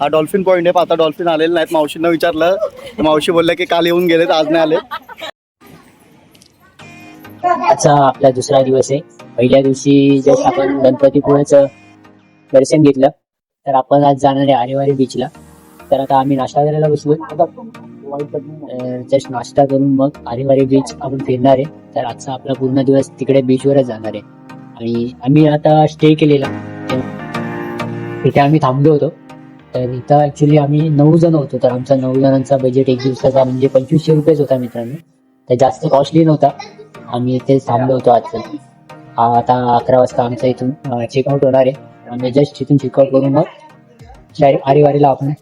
हा dolphin point आहे. आता डॉल्फिन आलेले नाहीत. मावशींना विचारलं. तर मावशी बोलल्या की काल येऊन गेलेत आज नाही आले आजचा आपला दुसरा दिवस आहे. पहिल्या दिवशी जस्ट आपण गणपतीपुळेचं दर्शन घेतलं. तर आपण आज जाणार आहे आरेवारी बीचला तर आता आम्ही नाश्ता करायला बसलो जस्ट नाश्ता करून मग आरेवारी बीच आपण फिरणार आहे. तर आजचा आपला पूर्ण दिवस तिकडे बीचवरच जाणार आहे. आणि आम्ही आता स्टे केलेला. तिथे आम्ही थांबलो होतो. तर इथं ऍक्च्युली आम्ही नऊ जण होतो तर आमचा नऊ जणांचा बजेट एक दिवसाचा म्हणजे पंचवीसशे रुपयेच होता मित्रांनो. तर जास्त कॉस्टली नव्हता. आम्ही इथे थांबलो होतो आजकाल आता अकरा वाजता आमचा इथून चेकआउट होणार आहे. आम्ही जस्ट इथून चेकआउट करून मग आरेवारीला आपण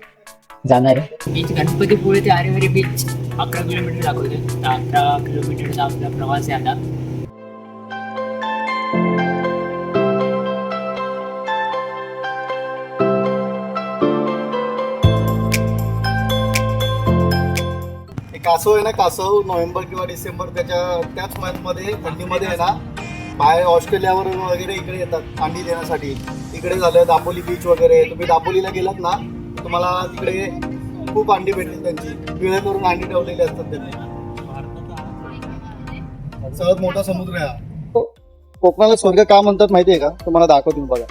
जाणार आहे. बीच गणपतीपुळे ते आरेवारी बीच अकरा किलोमीटर दाखवते अकरा किलोमीटरचा आपला प्रवास आहे आता. कासव आहे ना कासव नोव्हेंबर किंवा डिसेंबर त्याच्या त्याच मंथमध्ये थंडीमध्ये आहे ना बाहेर ऑस्ट्रेलियावर वगैरे इकडे येतात अंडी देण्यासाठी. इकडे झालं दापोली बीच वगैरे. तुम्ही दापोलीला गेलात ना तुम्हाला तिकडे खूप अंडी भेटतील त्यांची. पिळे करून अंडी ठेवलेली असतात त्यांनी. सर्वात मोठा समुद्र आहे हा. हो. कोकणाला स्वर्ग का म्हणतात माहितीये का? तुम्हाला दाखवतो बघा.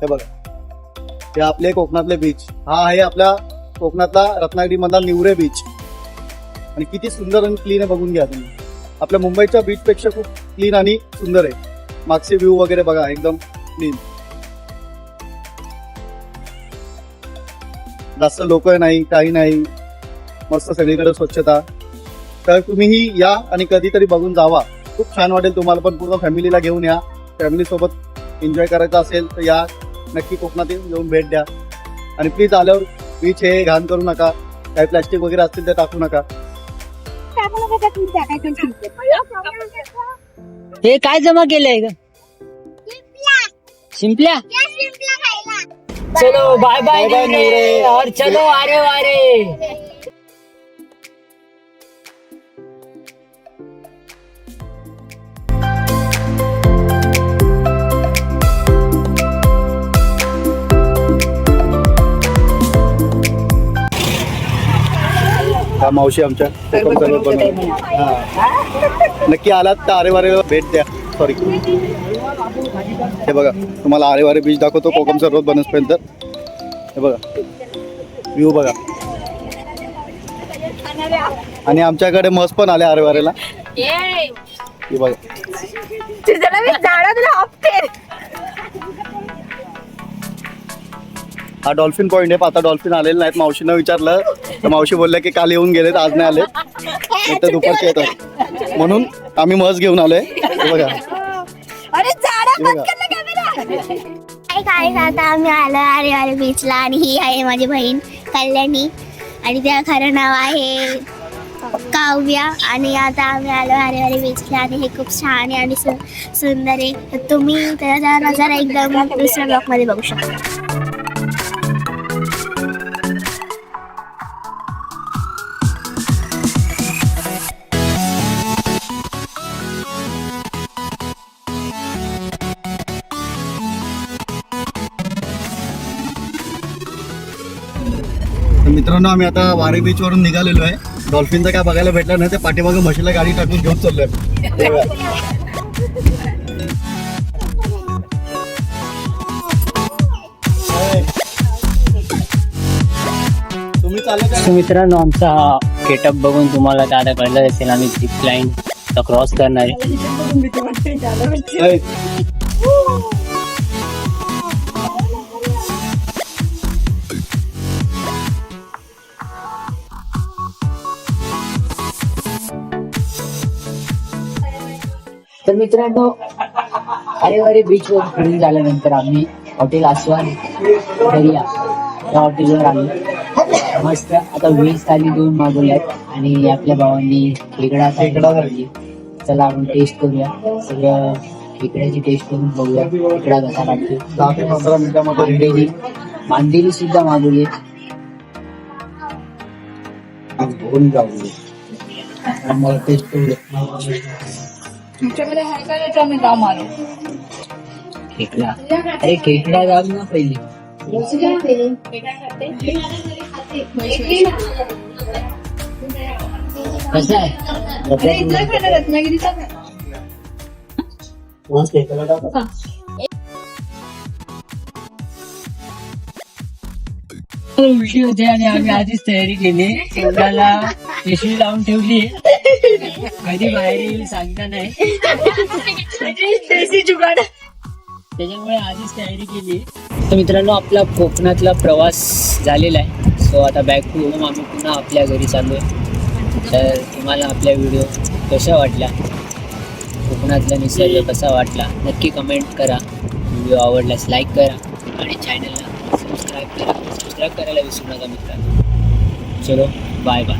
हे बघा. हे आपले कोकणातले बीच हा आहे आपल्या कोकणातला रत्नागिरी मधला निवरे बीच आणि किती सुंदर आणि क्लीन आहे बघून घ्या तुम्ही. आपल्या मुंबईच्या बीचपेक्षा खूप क्लीन आणि सुंदर आहे. मागचे व्ह्यू वगैरे बघा एकदम क्लीन जास्त लोक नाही काही नाही. मस्त सगळीकडे स्वच्छता. तर तुम्हीही या आणि कधीतरी बघून जावा. खूप छान वाटेल तुम्हाला पण पूर्ण फॅमिलीला घेऊन या. फॅमिली सोबत एन्जॉय करायचं असेल तर या. नक्की कोकणात येऊन भेट द्या. आणि प्लीज आल्यावर बीच हे घाण करू नका. काही प्लॅस्टिक वगैरे असतील ते टाकू नका. हे काय जमा केलंय ग? शिंपल्या? चलो बाय बाय नेवरे. और चलो आरे वारे हा मावशी आमच्या कोकण हा. नक्की आलात तर आरेवारेला भेट द्या. सॉरी हे बघा तुम्हाला आरेवारे बीच दाखवतो कोकम सर्वत बनसपर्यंत हे बघा. व्ह्यू बघा. आणि आमच्याकडे मस पण आले आरेवारेला. हे बघा. हप्ते हा डॉल्फिन पॉईंट आहे. आता डॉल्फिन आलेले नाहीत. मावशीनं विचारलं. तर मावशी बोलल्या की काल येऊन गेलेत आज नाही आले तर दुपारचे येतात. म्हणून आम्ही मस घेऊन आलोय. हे बघा. काय काय आता आम्ही आलो अरे अरे बीचला आणि ही आहे माझी बहीण कल्याणी. आणि त्या खरं नाव आहे काव्या. आणि आता आम्ही आलो अरे अरे बीचला आणि हे खूप छान आहे आणि सु- सुंदर आहे. तुम्ही त्याचा नजारा एकदम दुसऱ्या ब्लॉकमध्ये बघू शकता. मित्रांनो आम्ही आता वारे बीच वरून निघालेलो आहे. डॉल्फिनचं काय बघायला भेटलं नाही ते पाठीमागं म्हशीला गाडी टाकून घेऊन चाललोय. मित्रांनो आमचा हा गेटअप बघून तुम्हाला दादा कळलं असेल आम्ही झिप लाईन क्रॉस करणार आहे. तर मित्रांनो अरेवारे बीच वर फिरून झाल्यानंतर आम्ही हॉटेल आस्वाद दर्या या हॉटेलवर आलो. मस्त. आता व्हेज थाली दोन मागवल्यात आणि आपल्या भावांनी खेकडा खेकडा चला आपण टेस्ट करूया. सगळं खेकड्याची टेस्ट करून बघूया. खेकडा कसा लागतो. मांदेली. मांदेली सुद्धा मागवली. मग टेस्ट करूया तुमच्याकडे हाय काय आम्ही काम आलो खेकडा. अरे खेकडा जाऊ ना पहिले. कसं आहे? रत्नागिरीचा. उलटी होते आणि आम्ही आधीच तयारी केली. तोंडाला पिशवी लावून ठेवली. कधी बाहेर येईल सांगता नाही. त्याच्यामुळे आधीच तयारी केली. तर मित्रांनो आपला कोकणातला प्रवास झालेला आहे. सो आता बॅक टू होम आम्ही पुन्हा आपल्या घरी चाललो आहे. तर तुम्हाला आपल्या व्हिडिओ कशा वाटल्या कोकणातला निसर्ग कसा वाटला? नक्की कमेंट करा. व्हिडिओ आवडल्यास लाईक करा. आणि चॅनलला सबस्क्राईब करा. सबस्क्राईब करायला विसरू नका मित्रांनो. चलो बाय बाय